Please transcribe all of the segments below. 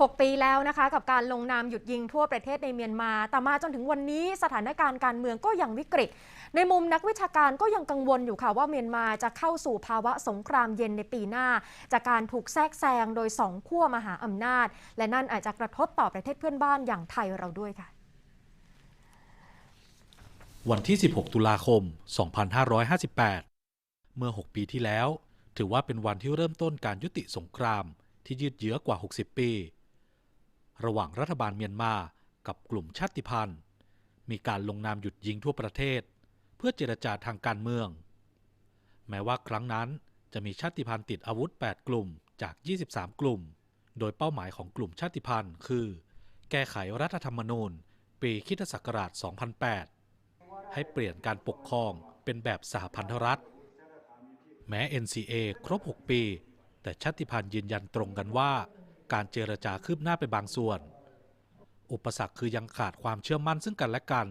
6 ปีแล้วนะคะ กับการลงนามหยุดยิงทั่วประเทศในเมียนมา แต่มาจนถึงวันนี้สถานการณ์การเมืองก็ยังวิกฤต ในมุมนักวิชาการก็ยังกังวลอยู่ค่ะว่าเมียนมาจะเข้าสู่ภาวะสงครามเย็นในปีหน้า จากการถูกแทรกแซงโดยสองขั้วมหาอำนาจ และนั่นอาจจะกระทบต่อประเทศเพื่อนบ้านอย่างไทยเราด้วยค่ะวันที่ 16 ตุลาคม 2558 เมื่อ 6 ปีที่แล้ว ถือว่าเป็นวันที่เริ่มต้นการยุติสงครามที่ยืดเยื้อกว่า 60 ปี ระหว่างรัฐบาลเมียนมากับกลุ่มชาติพันธุ์ มีการลงนามหยุดยิงทั่วประเทศ เพื่อเจรจาทางการเมือง แม้ว่าครั้งนั้นจะมีชาติพันธุ์ติดอาวุธ 8 กลุ่มจาก 23 กลุ่ม โดยเป้าหมายของกลุ่มชาติพันธุ์ คือ แก้ไขรัฐธรรมนูญ ปีคริสตศักราช 2008 ให้เปลี่ยนการปกครองเป็นแบบสหพันธรัฐ แม้ NCA ครบ 6 ปี แต่ชาติพันธุ์ยืนยันตรงกันว่า การเจรจาคืบหน้าไปบางส่วน อุปสรรคคือยังขาดความเชื่อมั่นซึ่งกันและกัน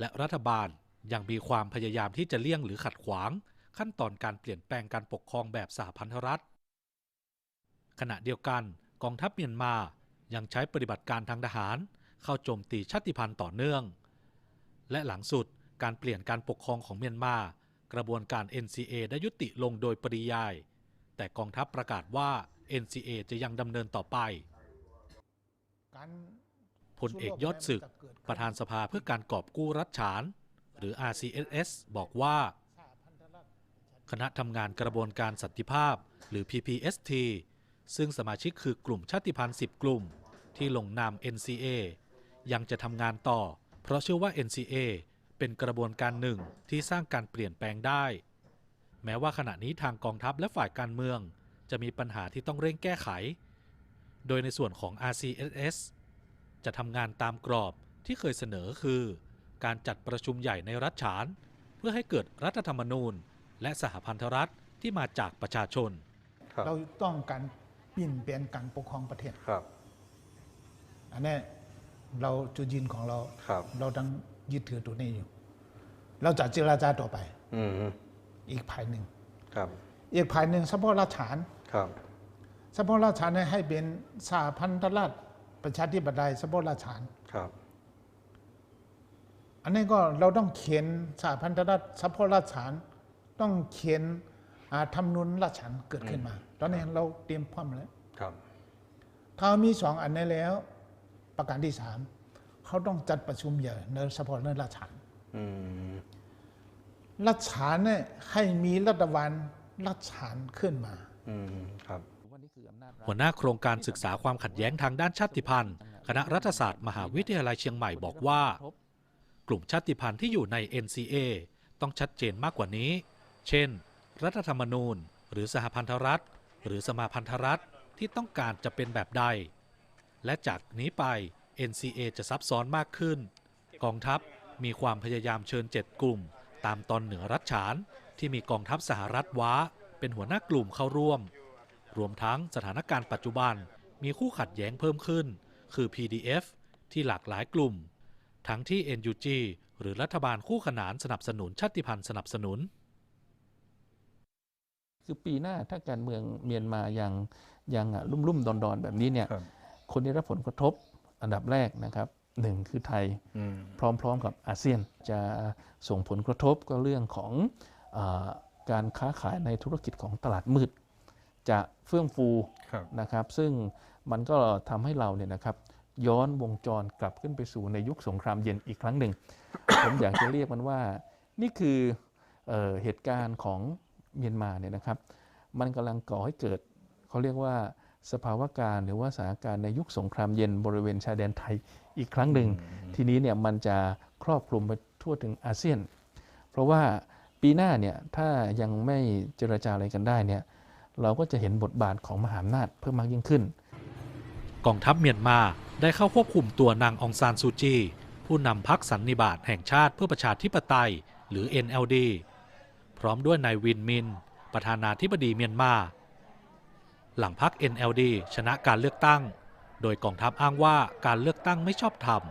และรัฐบาลยังมีความพยายามที่จะเลี่ยงหรือขัดขวาง ขั้นตอนการเปลี่ยนแปลงการปกครองแบบสหพันธรัฐ ขณะเดียวกันกองทัพเมียนมายังใช้ปฏิบัติการทางทหาร เข้าโจมตีชาติพันธุ์ต่อเนื่อง และหลังสุดการเปลี่ยนการปกครองของเมียนมา กระบวนการ NCA ได้ยุติลงโดยปริยาย แต่กองทัพประกาศว่า NCA จะยังดำเนินต่อไปพลเอกยอดศึก ประธานสภาเพื่อการกอบกู้รัฐฉาน หรือ RCSS บอกว่า คณะทำงานกระบวนการสันติภาพ หรือ PPST ซึ่งสมาชิกคือกลุ่มชาติพันธุ์10 กลุ่ม ที่ลงนาม NCA ยังจะทำงานต่อ เพราะเชื่อว่า NCA เป็นกระบวนการหนึ่งที่สร้างการเปลี่ยนแปลงได้ แม้ว่าขณะนี้ทางกองทัพและฝ่ายการเมือง จะมีปัญหาที่ต้องเร่งแก้ไข โดยในส่วนของ RCSS จะทำงานตามกรอบที่เคยเสนอคือ การจัดประชุมใหญ่ในรัฐฉาน เพื่อให้เกิดรัฐธรรมนูญ และสหพันธรัฐที่มาจากประชาชนครับเราต้องการเปลี่ยนแปลงการปกครองประเทศครับ อันนี้เราจุดยืนของเราครับเราต้องยึดถือตัวนี้อยู่ เราจะเจรจาต่อไปอืมอีกภายหนึ่งครับอีกภายหนึ่งเฉพาะราชฐาน ครับเฉพาะราชฐานเนี่ยให้เป็นสาพันธรัฐประชาธิปไตยเฉพาะราชฐานครับ อันนี้ก็เราต้องเขียนสาพันธรัฐเฉพาะราชฐานต้องเขียนอ่าธรรมนูญราชฐานเกิดขึ้นมา ตอนนี้เราเตรียมพร้อมแล้วครับถ้ามีสองอันนี้แล้ว ประการที่สามเขาต้องจัดประชุมใหญ่ในเฉพาะในราชฐานอืมรัฐฉานเนี่ยให้มีรัฐบาลรัฐฉานขึ้นมาอืมครับ หัวหน้าโครงการศึกษาความขัดแย้งทางด้านชาติพันธุ์ คณะรัฐศาสตร์มหาวิทยาลัยเชียงใหม่บอกว่า กลุ่มชาติพันธุ์ที่อยู่ใน NCA ต้องชัดเจนมากกว่านี้ เช่น รัฐธรรมนูญ หรือสหพันธรัฐ หรือสมาพันธรัฐที่ต้องการจะเป็นแบบใด และจากนี้ไป NCA จะซับซ้อนมากขึ้น กองทัพมีความพยายามเชิญ7กลุ่ม ตามตอนเหนือรัฐฉานที่มีกองทัพสหรัฐว้า เป็นหัวหน้ากลุ่มเข้าร่วม รวมทั้งสถานการณ์ปัจจุบันมีคู่ขัดแย้งเพิ่มขึ้น คือ PDF ที่หลากหลายกลุ่ม ทั้งที่ NUG หรือรัฐบาลคู่ขนานสนับสนุนชาติพันธุ์สนับสนุน คือปีหน้าถ้าการเมืองเมียนมายังยังอะลุ่มลุ่มๆดอนดอนๆแบบนี้เนี่ยครับคนที่รับผลกระทบอันดับแรกนะครับหนึ่งคือไทยอืมพร้อมๆกับอาเซียนจะส่งผลกระทบก็เรื่องของอา การค้าขายในธุรกิจของตลาดมืด จะเฟื่องฟูครับนะครับ ซึ่งมันก็ทำให้เราเนี่ยนะครับย้อนวงจรกลับขึ้นไปสู่ในยุคสงครามเย็นอีกครั้งหนึ่ง ผมอยากจะเรียกมันว่า นี่คือเออเหตุการณ์ของเมียนมาเนี่ยนะครับ มันกำลังก่อให้เกิดเขาเรียกว่าสภาวะการหรือว่าสถานการณ์ในยุคสงครามเย็นบริเวณชายแดนไทยอีกครั้งหนึ่ง ทีนี้เนี่ยมันจะครอบคลุมไปทั่วถึงอาเซียน เพราะว่า ปีหน้าเนี่ยถ้ายังไม่เจรจาอะไรกันได้เนี่ยเราก็จะเห็นบทบาทของมหาอำนาจเพิ่มมากยิ่งขึ้น กองทัพเมียนมาได้เข้าควบคุมตัวนางองซานซูจี ผู้นำพรรคสันนิบาตแห่งชาติเพื่อประชาธิปไตย หรือ NLD พร้อมด้วยนายวินมิน ประธานาธิบดีเมียนมา หลังพรรค NLD ชนะการเลือกตั้ง โดยกองทัพอ้างว่าการเลือกตั้งไม่ชอบธรรม